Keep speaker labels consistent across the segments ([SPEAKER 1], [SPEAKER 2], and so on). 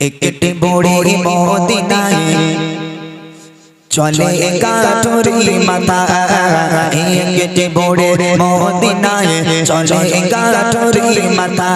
[SPEAKER 1] একটি বড়ি মদিনায় চলে গাঠুরি মাথা একটি বড়ে মদিনায় চলে গাঠুরি মাথা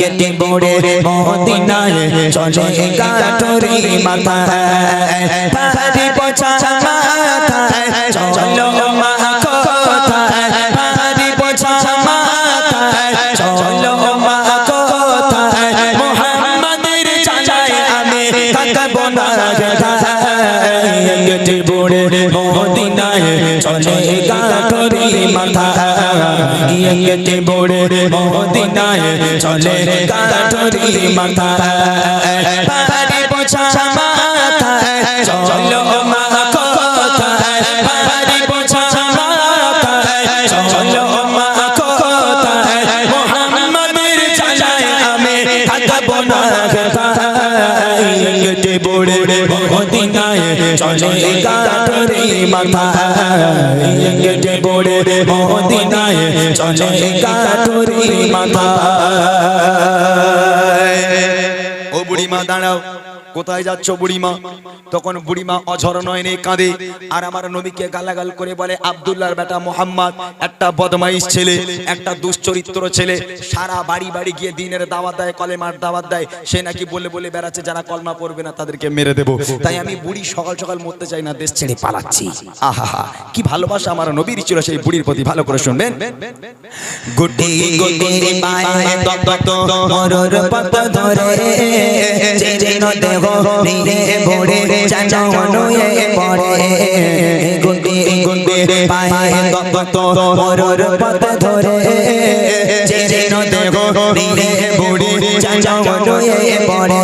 [SPEAKER 1] একটি বড়ে মদিনায় চলে গাঠুরি মাথা বড়ে মদিনায় চলে গাঠরি মাথা গেটে বড়ে মদিনায় চলে গাঠরি মাথা মাথায়, চলো মা মাথায়, চলো চলে গাঠরি মাথা গেটে বড়ে মদিনায় চলে গাঠরি মাথা
[SPEAKER 2] ও বুড়িমা দাঁড়াও। কোথায় যাচ্ছ বুড়িমা তখন বুড়িমা অঝর নয়নে কাঁদে আর আমার নবীকে গালাগাল করে বলে আব্দুল্লাহর বেটা মোহাম্মদ একটা বদমাইশ ছেলে একটা দুশ্চরিত্র ছেলে সারা বাড়ি বাড়ি গিয়ে দিনের দাওয়াত দেয় কলেমার দাওয়াত দেয় সে নাকি বলে বলে বেড়াচ্ছে যারা কলমা পড়বে না তাদেরকে মেরে দেবো তাই আমি বুড়ি সকাল সকাল মরতে চাই না দেশ ছেড়ে পালাচ্ছি আহা কি ভালোবাসা আমার নবীর ছিল সেই বুড়ির প্রতি ভালো করে শুনবেন
[SPEAKER 1] গুটি গুটি পায়ে তত মরর পথ ধরে দেহ নিয়ে ভরে পড়ে গুটি গুটি পায়ে তত মরর পথ ধরে যেন দেহ নিয়ে ভরে জানুয়ে পড়ে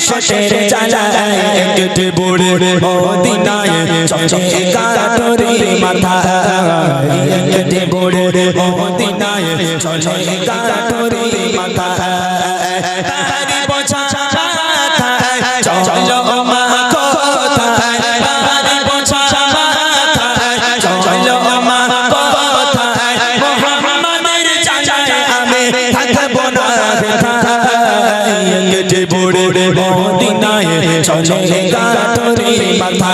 [SPEAKER 1] কষ্টের জ্বালায় কেটে বুড়ে মদিনায় চলে কাটরি মাথা কেটে বুড়ে মদিনায় চলে কাটরি মাথা চলে গাটরি মাথা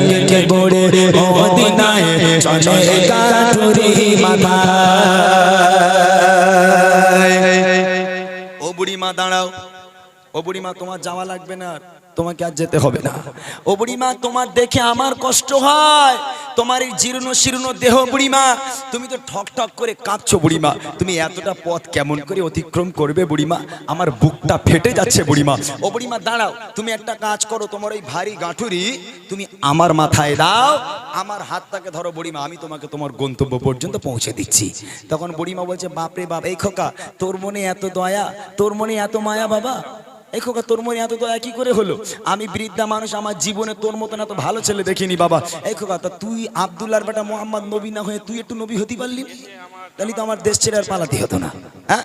[SPEAKER 1] কেটে বুড়ে মদিনায় চলে গাটরি মাথা
[SPEAKER 2] ও বুড়িমা দাঁড়াও ও বুড়িমা তোমার যাওয়া লাগবে না আর। তোমাকে আর যেতে হবে না ও বুড়িমা তোমার দেখে আমার কষ্ট হয় তোমার এই জীর্ণ শীর্ণ দেহ বুড়িমা, তুমি তো ঠক ঠক করে কাঁদছো বুড়িমা। তুমি এতটা পথ কেমন করে অতিক্রম করবে বুড়িমা? আমার বুকটা ফেটে যাচ্ছে বুড়িমা। ও বুড়িমা, দাঁড়াও, তুমি একটা কাজ করো, তোমার ওই ভারী গাঁঠুরি তুমি আমার মাথায় দাও, আমার হাতটাকে ধরো বুড়িমা, আমি তোমাকে তোমার গন্তব্য পর্যন্ত পৌঁছে দিচ্ছি। তখন বুড়িমা বলছে, বাপরে বাপ, এই খোকা, তোর মনে এত দয়া, তোর মনে এত মায়া বাবা এই খোকা, তোর মনে এত দয়া কি করে হলো? আমি বৃদ্ধা মানুষ, আমার জীবনে তোর মতন এত ভালো ছেলে দেখিনি, বাবা। এই খোকা, তা তুই আব্দুল্লাহর বেটা মোহাম্মদ নবী না হয়ে তুই একটু নবী হতে পারলি? তাহলে তো আমার দেশ ছেড়ে আর পালাতে হতো না। হ্যাঁ?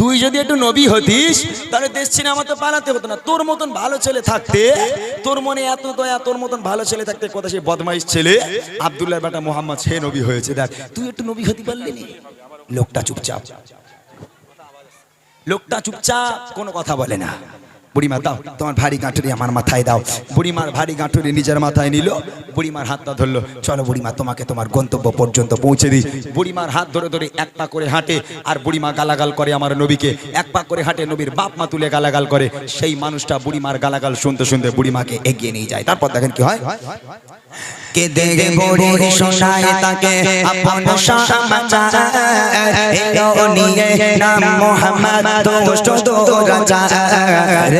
[SPEAKER 2] তুই যদি একটু নবী হতিস, তাহলে দেশ ছেড়ে আমার তো পালাতে হতো না। তোর মতন ভালো ছেলে থাকতে, তোর মনে এত দয়া, তোর মতন ভালো ছেলে থাকতে কথা সে বদমাইশ ছেলে আব্দুল্লাহর বেটা মোহাম্মদ, সে নবী হয়েছে। দেখ, তুই একটু নবী হতে পারলি? লোকটা চুপচাপ। লোকটা চুপচাপ কোনো কথা বলে না। বুড়িমা দাও, তোমার ভারী গাঁটুরি আমার মাথায় দাও। বুড়িমার ভারী গাঁটুরি নিজের মাথায় নিল, বুড়িমার হাতটা ধরলো, চলো বুড়িমা, তোমাকে তোমার গন্তব্য পর্যন্ত পৌঁছে দিই। বুড়িমার হাত ধরে ধরে এক পা করে হাঁটে, আর বুড়িমা গালাগাল করে আমার নবীকে, এক পা করে হাঁটে নবীর বাপ মা তুলে গালাগাল করে। সেই মানুষটা বুড়িমার গালাগাল শুনতে শুনতে বুড়িমাকে এগিয়ে নিয়ে যায়। তারপর দেখেন কি হয়?
[SPEAKER 1] কে দেখে বড়ি শোনায় তাকে, আপন সমাচার, এলো নিয়ে নাম মোহাম্মদ, দোষ্ট রাজার কে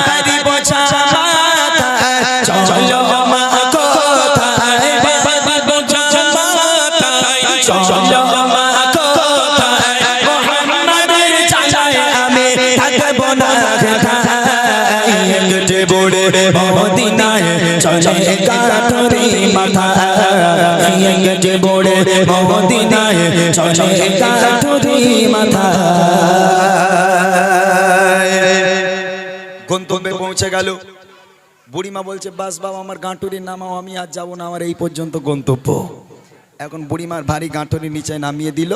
[SPEAKER 1] মদিনায় চলে মাথা।
[SPEAKER 2] গন্তব্যে পৌঁছে গেল। বুড়িমা বলছে, বাস বাবা, আমার গাঁটুরির নামাও, আমি আর যাব না, আমার এই পর্যন্ত গন্তব্য। এখন বুড়িমার ভারী গাঁটুরির নিচে নামিয়ে দিল।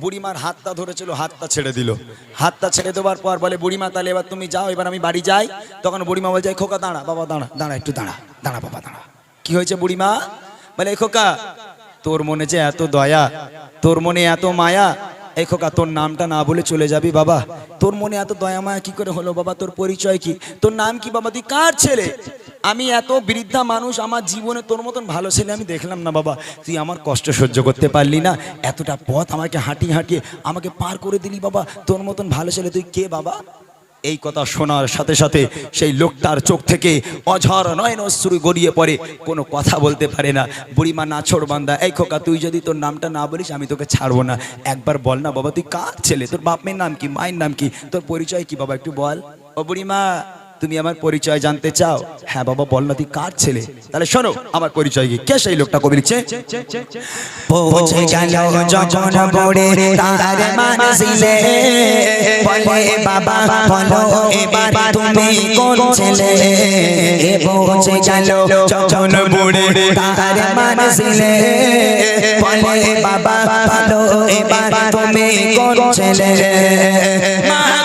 [SPEAKER 2] বুড়িমার হাতটা ধরেছিল, হাতটা ছেড়ে দিল। হাতটা ছেড়ে দেওয়ার পর বলে, বুড়িমা, তাহলে এবার তুমি যাও, এবার আমি বাড়ি যাই। তখন বুড়িমা বলছে যাই খোকা, দাঁড়া, বাবা, দাঁড়া দাঁড়া, একটু দাঁড়া দাঁড়া, বাবা, দাঁড়া। কি হয়েছে বুড়িমা? বলে, "এই খোকা, তোর মনে যে এত দয়া, তোর মনে এত মায়া এই খোকা, তোর নামটা না বলে চলে যাবি বাবা। তোর মনে এত দয়া মায়া কি করে হলো বাবা? তোর পরিচয় কি? তোর নাম কি বাবা? তুই কার ছেলে? আমি এত বৃদ্ধা মানুষ, আমার জীবনে তোর মতন ভালো ছেলে আমি দেখলাম না বাবা। তুই আমার কষ্ট সহ্য করতে পারলি না। এতটা পথ আমাকে হাঁটিয়ে হাঁটিয়ে আমাকে পার করে দিলি বাবা। তোর মতন ভালো ছেলে তুই কে বাবা? এই কথা শোনার সাথে সাথে সেই লোকটার চোখ থেকে অঝর নয়ন অশ্রু গড়িয়ে পড়ে। কোনো কথা বলতে পারে না। বুড়িমা না ছোড় বান্দা, এই খোকা, তুই যদি তোর নামটা না বলিস, আমি তোকে ছাড়বো না। একবার বল না বাবা, তুই কার ছেলে? তোর বাপ মেয়ের নাম কি? মায়ের নাম কি? তোর পরিচয় কি বাবা, একটু বল? ও বুড়িমা তুমি আমার পরিচয় জানতে চাও? হ্যাঁ বাবা বল না তুই কার ছেলে? তাহলে শোনো, আমার পরিচয় কি? কে সেই লোকটা কবি লিখছে?
[SPEAKER 1] বাবা বাবা, বলো, এবার তুমি কোন ছেলে? মা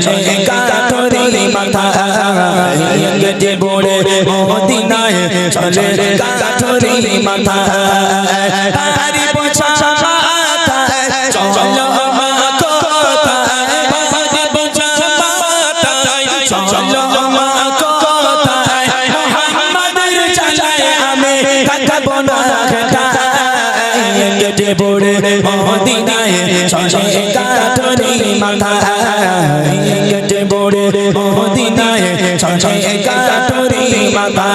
[SPEAKER 1] কাঠরি মাথা কেটে বড়ে মদিনায় চলে কাঠরি মাথা তারি পোছা চলো বড়ে মদিনায় চলে কাঠরি মাথা কেটে বড়ে মদিনায় চলে কাঠরি মাথা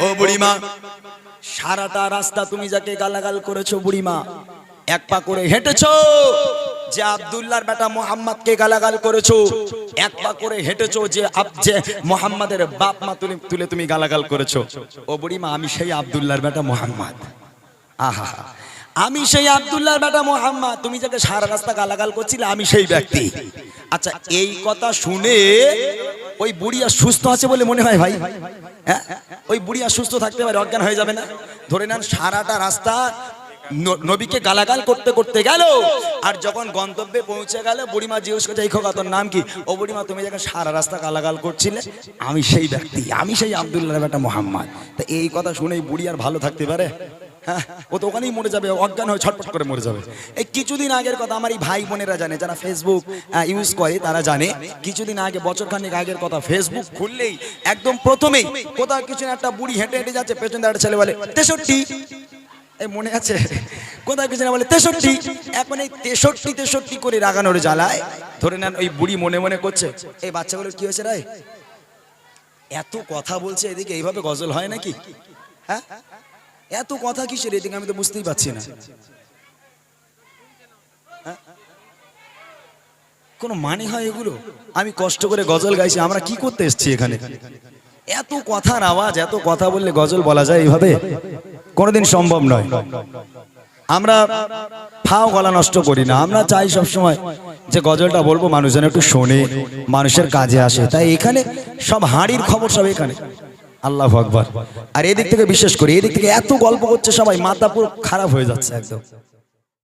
[SPEAKER 2] ও বুড়িমা, সারাটা রাস্তা তুমি যাকে গালাগাল করেছ বুড়িমা, এক পা করে হেঁটেছো, যে আব্দুল্লাহর বেটা মোহাম্মদকে গালাগাল করেছ, এক পা করে হেঁটেছো যে আব- যে মোহাম্মদের বাপ মা তুলে তুলে তুমি গালাগাল করেছ। ও বুড়িমা, আমি সেই আব্দুল্লাহর বেটা মোহাম্মদ। আহা আমি সেই আব্দুল্লাহর বেটা মোহাম্মদ। তুমি যাকে সারা রাস্তা গালাগাল করছিলে, আমি সেই ব্যক্তি। আচ্ছা এই কথা শুনে ওই বুড়িয়া সুস্থ আছে বলে মনে হয় ভাই? হ্যাঁ? ওই বুড়িয়া সুস্থ থাকতে পারে, অজ্ঞান হয়ে যাবে না? ধরে নেন, সারাটা রাস্তা নবীকে গালাগাল করতে করতে গেল, আর যখন গন্তব্যে পৌঁছে গেল, বুড়িমা জিজ্ঞেস করছে, এই খোকা, তোর নাম কি? ও বুড়িমা, তুমি যখন সারা রাস্তা গালাগাল করছিলে, আমি সেই ব্যক্তি, আমি সেই আবদুল্লাহ বেটা মোহাম্মদ। তা এই কথা শুনে এই বুড়ি আর ভালো থাকতে পারে? হ্যাঁ ও তো ওখানেই মরে যাবে, অজ্ঞান হয়ে ছটফট করে মরে যাবে। এই কিছুদিন আগের কথা আমার এই ভাই বোনেরা জানে, যারা ফেসবুক ইউজ করে, তারা জানে, কিছুদিন আগে বছর খানেক আগের কথা ফেসবুক খুললেই একদম প্রথমেই কোথাও কিছু একটা বুড়ি হেঁটে হেঁটে যাচ্ছে, পেছন একটা ছেলে বলে, তেষট্টি। এই মনে আছে? কোথায় কিছু না বলে, তেষট্টি। এখন এই তেষট্টি তেষট্টি করে রাগানোর জ্বালায়, ধরে নেন ওই বুড়ি মনে মনে করছে, এই বাচ্চাগুলোর কি হয়েছে রে? এত কথা বলছে এদিকে, এইভাবে গজল হয় নাকি? হ্যাঁ? এত কথা কিসের? এদিকে আমি তো বুঝতেই পারছি না। হ্যাঁ? কোনো মানে হয় এগুলো? আমি কষ্ট করে গজল গাইছি, আমরা কি করতে এসেছি এখানে? এত কথার আওয়াজ, এত কথা বললে গজল বলা যায় এইভাবে? কোনোদিন সম্ভব নয়। আমরা ফাও গলা নষ্ট করি না। আমরা চাই সব সময় যে গজলটা বলব মানুষ যেন একটু শোনে, মানুষের কাজে আসে। তাই এখানে সব হাঁড়ির খবর সব এখানে। আল্লাহ আকবর। আর এদিক থেকে বিশ্বাস করি, এদিক থেকে এত গল্প করছে সবাই, মাথা পুরো খারাপ হয়ে যাচ্ছে একদম।